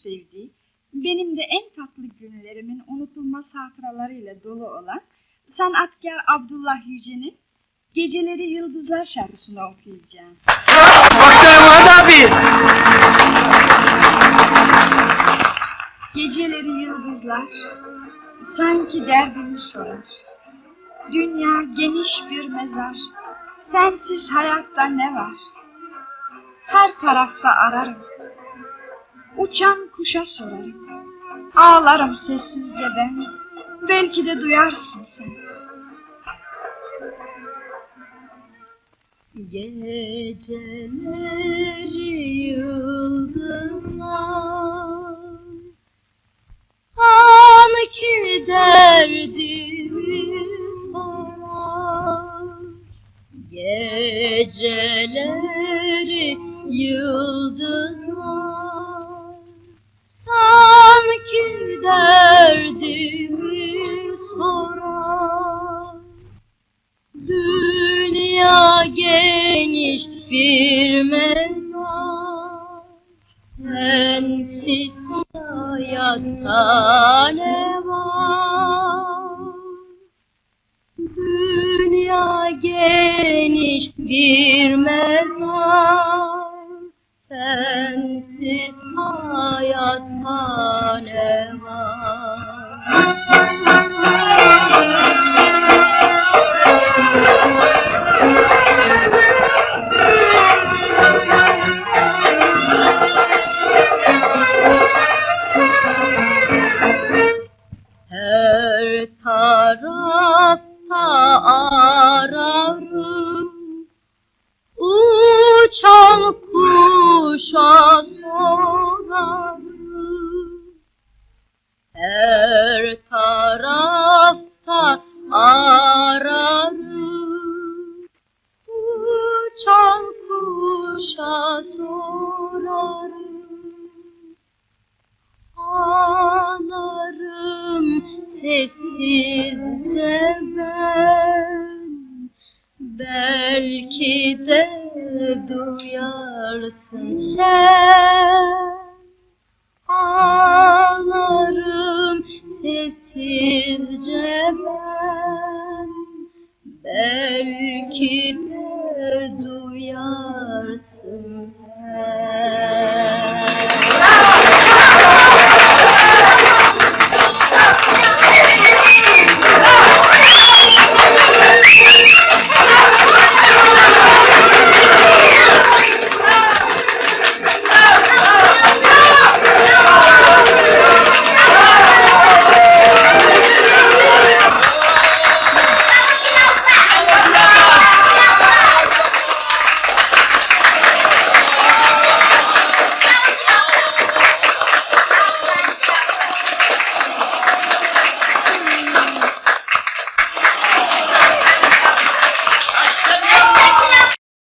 sevdiği, benim de en tatlı günlerimin unutulmaz hatıralarıyla dolu olan sanatkar Abdullah Yüce'nin Geceleri Yıldızlar şarkısını okuyacağım. Baksana abi. Geceleri yıldızlar sanki derdimi sorar. Dünya geniş bir mezar, sensiz hayatta ne var? Her tarafta ararım, uçan kuşa sorarım. Ağlarım sessizce ben, belki de duyarsın sen. Geceleri yıldızlar Sanki derdimi sorar Geceleri yıldızlar Sanki derdimi sorar. Dünya geniş bir mezar Sensiz hayatta ne var? Dünya geniş bir mezar hayatta ne Her tarafta ararım. Uçan kuşa Her tarafta ararım. Uçan kuşa sorarım. Ağlarım sessizce ben. Belki de duyarsın. Sen Belki de